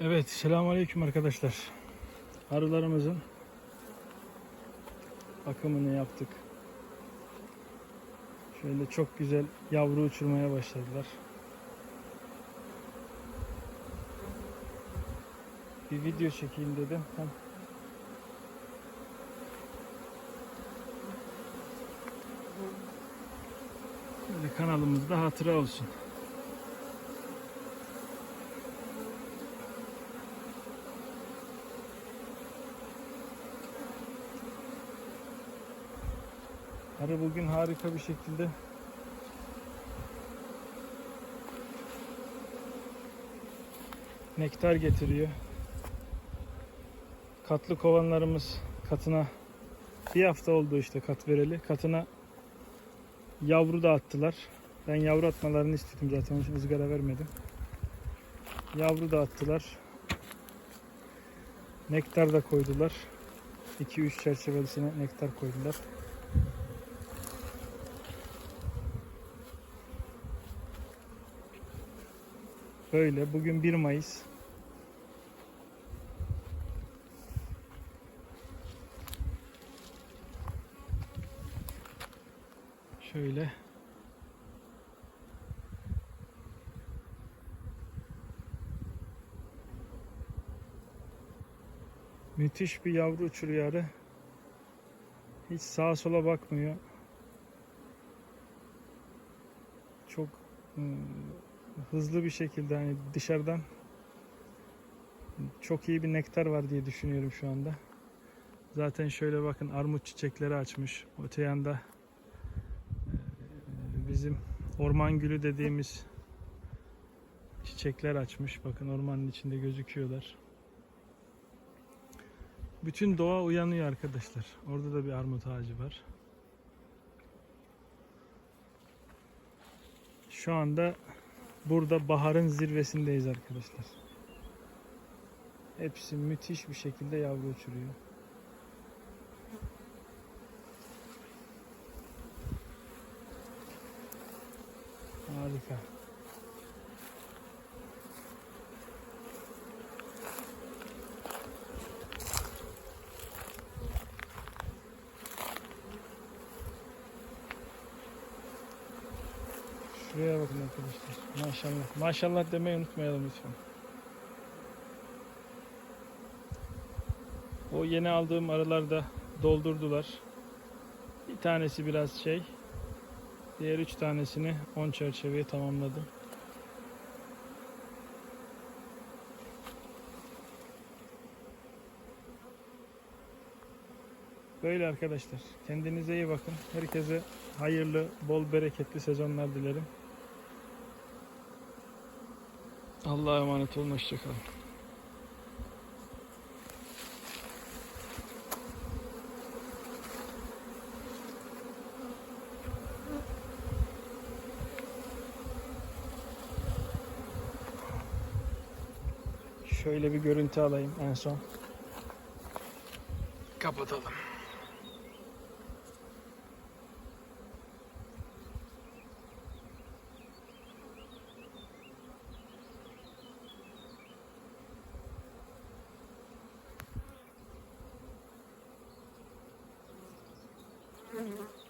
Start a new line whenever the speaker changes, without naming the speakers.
Evet, selamünaleyküm arkadaşlar. Arılarımızın bakımını yaptık. Şöyle çok güzel yavru uçurmaya başladılar. Bir video çekeyim dedim. Hem Böyle kanalımızda hatıra olsun. Arı bugün harika bir şekilde nektar getiriyor. Katlı kovanlarımız katına bir hafta oldu işte kat vereli. Katına yavru da attılar. Ben yavru atmalarını istedim zaten onun ızgara vermedim. Yavru da attılar. Nektar da koydular. 2-3 çerçevesine nektar koydular. Böyle bugün 1 Mayıs. Şöyle Müthiş bir yavru uçuruyor arı. Hiç sağa sola bakmıyor. Çok ıı, hızlı bir şekilde hani dışarıdan çok iyi bir nektar var diye düşünüyorum şu anda. Zaten şöyle bakın armut çiçekleri açmış. Öte yanda e, bizim orman gülü dediğimiz çiçekler açmış. Bakın ormanın içinde gözüküyorlar. Bütün doğa uyanıyor arkadaşlar. Orada da bir armut ağacı var. Şu anda burada baharın zirvesindeyiz arkadaşlar. Hepsi müthiş bir şekilde yavru uçuruyor. Harika. Şuraya bakın arkadaşlar. Maşallah. Maşallah demeyi unutmayalım lütfen. O yeni aldığım arılar da doldurdular. Bir tanesi biraz şey. Diğer üç tanesini 10 çerçeveye tamamladım. Böyle arkadaşlar. Kendinize iyi bakın. Herkese hayırlı, bol bereketli sezonlar dilerim. Allah'a emanet olun. Hoşçakalın. Şöyle bir görüntü alayım en son. Kapatalım.
Mm-hmm.